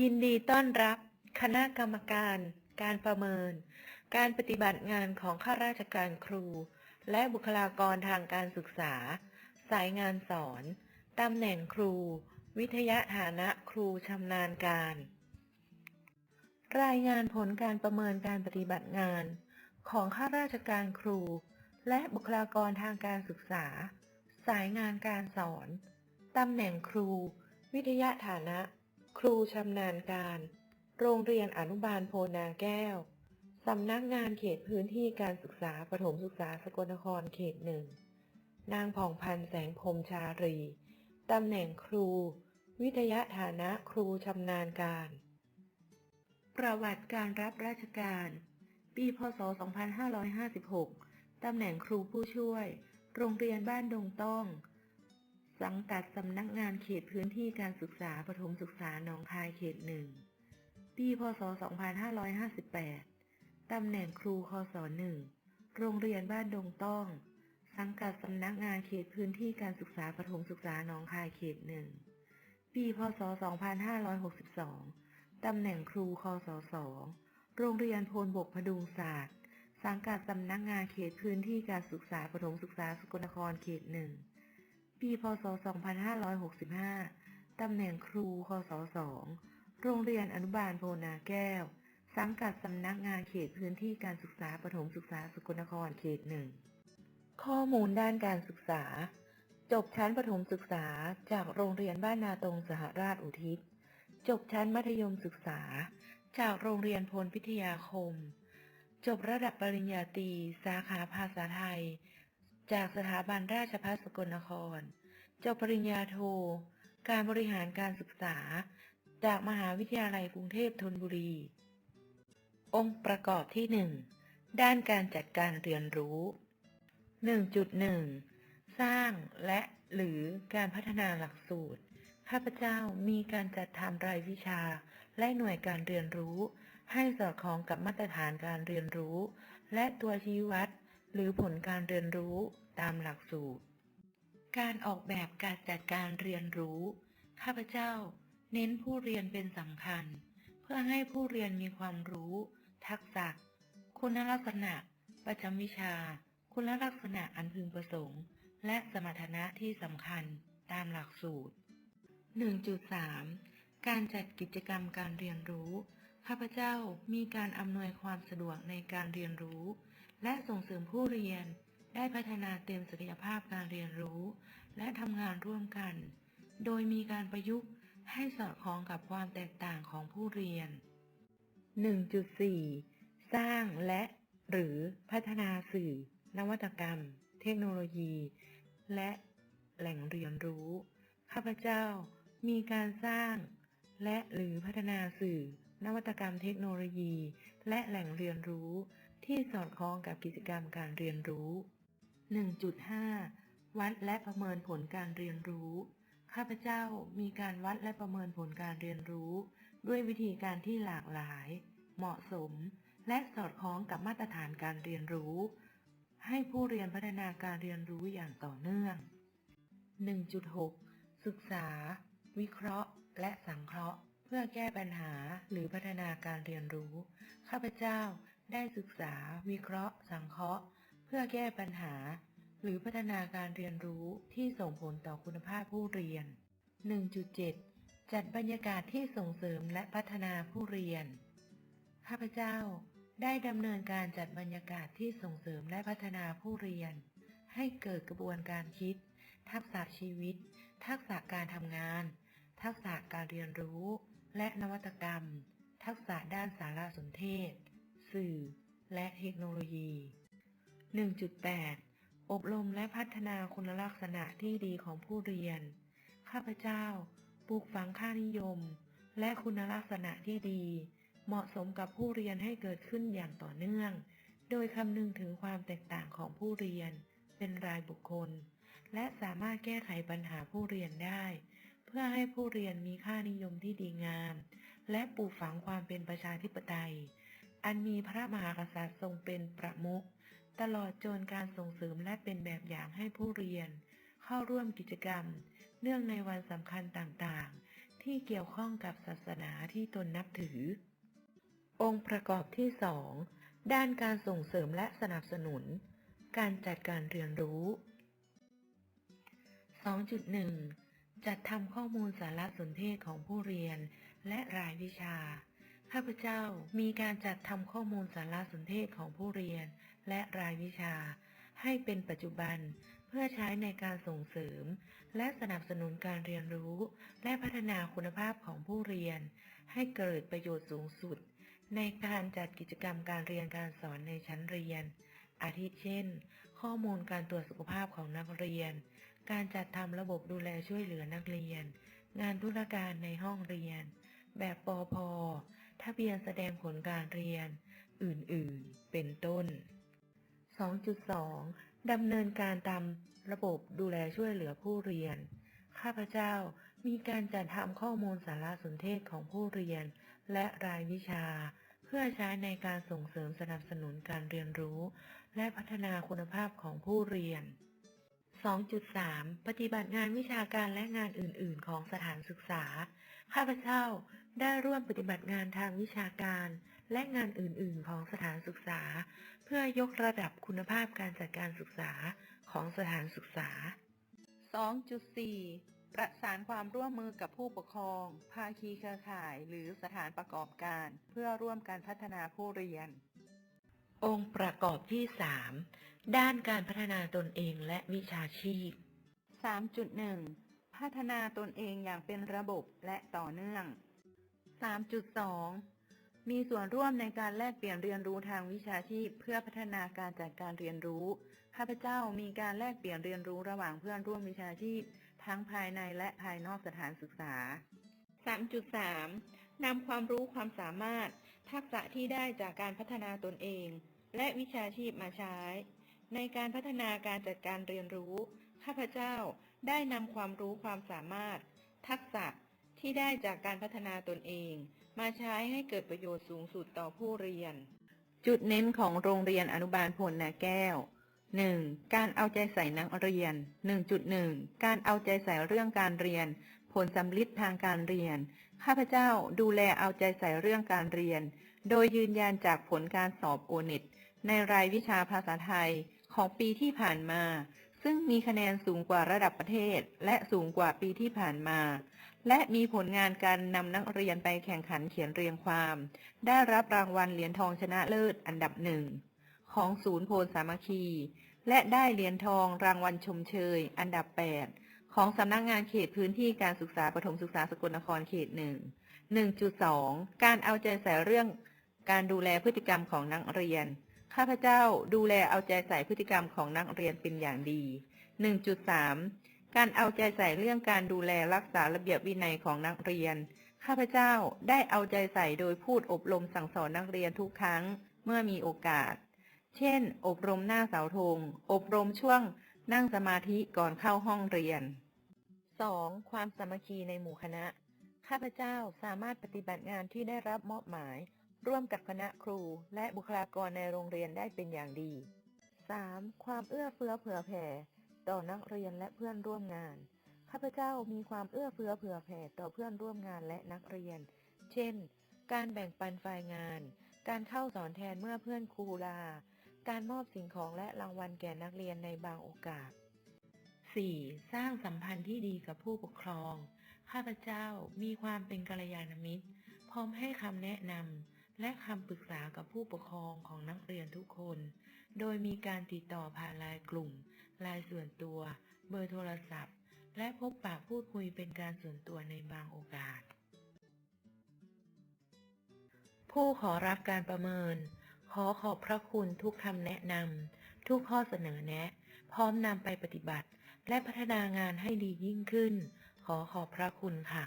ยินดีต้อนรับ คณะกรรมการ การประเมิน การปฏิบัติงานของข้าราชการครู และบุคลากรทางการศึกษา สายงานสอนตำแหน่งครู วิทยาฐานะครูชำนาญการ รายงานผลการประเมินการปฏิบัติงาน ของข้าราชการครู และบุคลากรทางการศึกษา สายงานการสอนตำแหน่งครู วิทยาฐานะ ครูชำนาญการ โรงเรียนอนุบาลโพนาแก้ว สำนักงานเขตพื้นที่การศึกษาประถมศึกษาสกลนครเขตหนึ่ง นางผ่องพันธ์แสงพรมชารี ตำแหน่งครู วิทยาฐานะครูชำนาญการ ประวัติการรับราชการ ปีพศ 2556 ตำแหน่งครูผู้ช่วย โรงเรียนบ้านดงต้อง สังกัดสำนักงานเขตพื้นที่การศึกษาประถมศึกษาหนองคายเขตหนึ่ง ปีพศ 2558 ตำแหน่งครูคศหนึ่ง โรงเรียนบ้านดงต้อง สังกัดสำนักงานเขตพื้นที่การศึกษาประถมศึกษาหนองคายเขตหนึ่ง ปีพศ 2562 ตำแหน่งครูคศสองโรงเรียนโพนบกพดุงศาสตร์ สังกัดสำนักงานเขตพื้นที่การศึกษาประถมศึกษาสกลนครเขตหนึ่ง ปีพศ 2565 ตำแหน่งครู คศสองโรงเรียนอนุบาลโพนาแก้ว สังกัดสำนักงานเขตพื้นที่การศึกษาประถมศึกษาสกลนครเขตหนึ่ง ข้อมูลด้านการศึกษา จบชั้นประถมศึกษาจากโรงเรียนบ้านนาตรงสหราชอุทิศ จบชั้นมัธยมศึกษา จากโรงเรียนพลพิทยาคม จบระดับปริญญาตรีสาขาภาษาไทย จากสถาบันราชภัฏสกลนคร จบปริญญาโท การบริหารการศึกษา จากมหาวิทยาลัยกรุงเทพธนบุรี องค์ประกอบที่ 1 ด้านการจัดการเรียนรู้ 1.1 สร้างและหรือการพัฒนาหลักสูตร ข้าพเจ้ามีการจัดทำรายวิชา และหน่วยการเรียนรู้ ให้สอดคล้องกับมาตรฐานการเรียนรู้ และตัวชี้วัด หรือผลการเรียนรู้ตามหลักสูตร การออกแบบการจัดการเรียนรู้ ข้าพเจ้า เน้นผู้เรียนเป็นสำคัญ เพื่อให้ผู้เรียนมีความรู้ ทักษะ คุณลักษณะ ประจำวิชา คุณลักษณะอันพึงประสงค์ และสมรรถนะที่สำคัญตามหลักสูตร 1.3 การจัดกิจกรรมการเรียนรู้ ข้าพเจ้ามีการอำนวยความสะดวกในการเรียนรู้ และส่งเสริมผู้เรียน ได้พัฒนาเต็มศักยภาพการเรียนรู้ และทำงานร่วมกัน โดยมีการประยุกต์ให้สอดคล้องกับความแตกต่างของผู้เรียน 1.4 สร้างและหรือพัฒนาสื่อ นวัตกรรม เทคโนโลยี และแหล่งเรียนรู้ ข้าพเจ้ามีการสร้าง และหรือพัฒนาสื่อ นวัตกรรมเทคโนโลยี และแหล่งเรียนรู้ ที่สอดคล้องกับกิจกรรมการเรียนรู้ 1.5 วัดและประเมินผลการเรียนรู้ ข้าพเจ้ามีการวัดและประเมินผลการเรียนรู้ ด้วยวิธีการที่หลากหลาย เหมาะสม และสอดคล้องกับมาตรฐานการเรียนรู้ ให้ผู้เรียนพัฒนาการเรียนรู้อย่างต่อเนื่อง 1.6 ศึกษา วิเคราะห์ และสังเคราะห์ เพื่อแก้ปัญหาหรือพัฒนาการเรียนรู้ ข้าพเจ้า ได้ศึกษา วิเคราะห์ สังเคราะห์ เพื่อแก้ปัญหา หรือพัฒนาการเรียนรู้ที่ส่งผลต่อคุณภาพผู้เรียน 1.7 จัดบรรยากาศที่ส่งเสริมและพัฒนาผู้เรียน ข้าพเจ้าได้ดำเนินการจัดบรรยากาศที่ส่งเสริมและพัฒนาผู้เรียน ให้เกิดกระบวนการคิด ทักษะชีวิต ทักษะการทำงาน ทักษะการเรียนรู้ และนวัตกรรม ทักษะด้านสารสนเทศ สื่อ และเทคโนโลยี 1.8 อบรมและพัฒนาคุณลักษณะที่ดีของผู้เรียน ข้าพเจ้าปลูกฝังค่านิยม และคุณลักษณะที่ดี เหมาะสมกับผู้เรียนให้เกิดขึ้นอย่างต่อเนื่อง โดยคำนึงถึงความแตกต่างของผู้เรียน เป็นรายบุคคล และสามารถแก้ไขปัญหาผู้เรียนได้ เพื่อให้ผู้เรียนมีค่านิยมที่ดีงาม และปลูกฝังความเป็นประชาธิปไตย อันมีพระมหากษัตริย์ทรงเป็นประมุขตลอดจนการส่งเสริมและเป็นแบบอย่างให้ผู้เรียน เข้าร่วมกิจกรรม เนื่องในวันสำคัญต่างๆ ที่เกี่ยวข้องกับศาสนาที่ตนนับถือ องค์ประกอบที่2ด้านการส่งเสริมและสนับสนุน การจัดการเรียนรู้ 2.1 จัดทำข้อมูลสารสนเทศของผู้เรียนและรายวิชา ข้าพเจ้ามีการจัดทำข้อมูลสารสนเทศของผู้เรียน และรายวิชา ให้เป็นปัจจุบันเพื่อใช้ในการส่งเสริม และสนับสนุนการเรียนรู้ และพัฒนาคุณภาพของผู้เรียน ให้เกิดประโยชน์สูงสุด ในการจัดกิจกรรมการเรียนการสอนในชั้นเรียน อาทิเช่น ข้อมูลการตรวจสุขภาพของนักเรียน การจัดทำระบบดูแลช่วยเหลือนักเรียน งานธุรการในห้องเรียน แบบปอพอ ทะเบียนแสดงผลการเรียน อื่นๆ เป็นต้น 2.2 ดำเนินการตามระบบดูแลช่วยเหลือผู้เรียน ข้าพเจ้ามีการจัดทำข้อมูลสารสนเทศของผู้เรียน และรายวิชา เพื่อใช้ในการส่งเสริมสนับสนุนการเรียนรู้ และพัฒนาคุณภาพของผู้เรียน 2.3 ปฏิบัติงานวิชาการและงานอื่น ๆ ของสถานศึกษา ข้าพเจ้าได้ร่วมปฏิบัติงานทางวิชาการ และงานอื่น ๆ ของสถานศึกษา เพื่อยกระดับคุณภาพการจัดการศึกษาของสถานศึกษา 2.4 ประสานความร่วมมือกับผู้ปกครอง ภาคีเครือข่าย หรือสถานประกอบการ เพื่อร่วมการพัฒนาผู้เรียน องค์ประกอบที่3ด้านการพัฒนาตนเองและวิชาชีพ 3.1 พัฒนาตนเองอย่างเป็นระบบและต่อเนื่อง 3.2 มีส่วนร่วมในการแลกเปลี่ยนเรียนรู้ทางวิชาชีพ เพื่อพัฒนาการจัดการเรียนรู้ ข้าพเจ้ามีการแลกเปลี่ยนเรียนรู้ระหว่างเพื่อนร่วมวิชาชีพ ทั้งภายในและภายนอกสถานศึกษา 3.3 นำความรู้ความสามารถ ทักษะที่ได้จากการพัฒนาตนเอง และวิชาชีพมาใช้ ในการพัฒนาการจัดการเรียนรู้ ข้าพเจ้าได้นำความรู้ความสามารถ ทักษะที่ได้จากการพัฒนาตนเอง มาใช้ให้เกิดประโยชน์สูงสุดต่อผู้เรียน จุดเน้นของโรงเรียนอนุบาลพลนาแก้ว 1. การเอาใจใส่นักเรียน 1.1 การเอาใจใส่เรื่องการเรียน ผลสำลิดทางการเรียน ข้าพเจ้าดูแลเอาใจใส่เรื่องการเรียน โดยยืนยันจากผลการสอบโอเน็ต ในรายวิชาภาษาไทยของปีที่ผ่านมา ซึ่งมีคะแนนสูงกว่าระดับประเทศ และสูงกว่าปีที่ผ่านมา และมีผลงานการนำนักเรียนไปแข่งขันเขียนเรียงความ ได้รับรางวัลเหรียญทองชนะเลิศอันดับหนึ่งของศูนย์โพลสามัคคี และได้เหรียญทองรางวัลชมเชย อันดับ 8 ของสำนักงานเขตพื้นที่การศึกษาประถมศึกษาสกลนครเขตหนึ่ง1.2 การเอาใจใส่เรื่องการดูแลพฤติกรรมของนักเรียน ข้าพเจ้าดูแลเอาใจใส่พฤติกรรมของนักเรียนเป็นอย่างดี 1.3 การเอาใจใส่เรื่องการดูแลรักษาระเบียบวินัยของนักเรียน ข้าพเจ้าได้เอาใจใส่โดยพูดอบรมสั่งสอนนักเรียนทุกครั้งเมื่อมีโอกาส เช่น อบรมหน้าเสาธง อบรมช่วงนั่งสมาธิก่อนเข้าห้องเรียน 2. ความสามัคคีในหมู่คณะ ข้าพเจ้าสามารถปฏิบัติงานที่ได้รับมอบหมาย ร่วมกับคณะครูและบุคลากรในโรงเรียนได้เป็นอย่างดี 3. ความเอื้อเฟื้อเผื่อแผ่ ต่อนักเรียนและเพื่อนร่วมงาน ข้าพเจ้ามีความเอื้อเฟื้อเผื่อแผ่ต่อเพื่อนร่วมงานและนักเรียน เช่น การแบ่งปันไฟล์งาน การเข้าสอนแทนเมื่อเพื่อนครูลา การมอบสิ่งของและรางวัลแก่นักเรียนในบางโอกาส 4. สร้างสัมพันธ์ที่ดีกับผู้ปกครอง ข้าพเจ้ามีความเป็นกัลยาณมิตร พร้อมให้คำแนะนำ และคำปรึกษากับผู้ปกครองของนักเรียนทุกคน โดยมีการติดต่อผ่านไลน์กลุ่มไลน์ส่วนตัว เบอร์โทรศัพท์ และพบปะพูดคุยเป็นการส่วนตัวในบางโอกาส ผู้ขอรับการประเมิน ขอขอบพระคุณทุกคำแนะนำทุกข้อเสนอแนะ พร้อมนำไปปฏิบัติ และพัฒนางานให้ดียิ่งขึ้น ขอขอบพระคุณค่ะ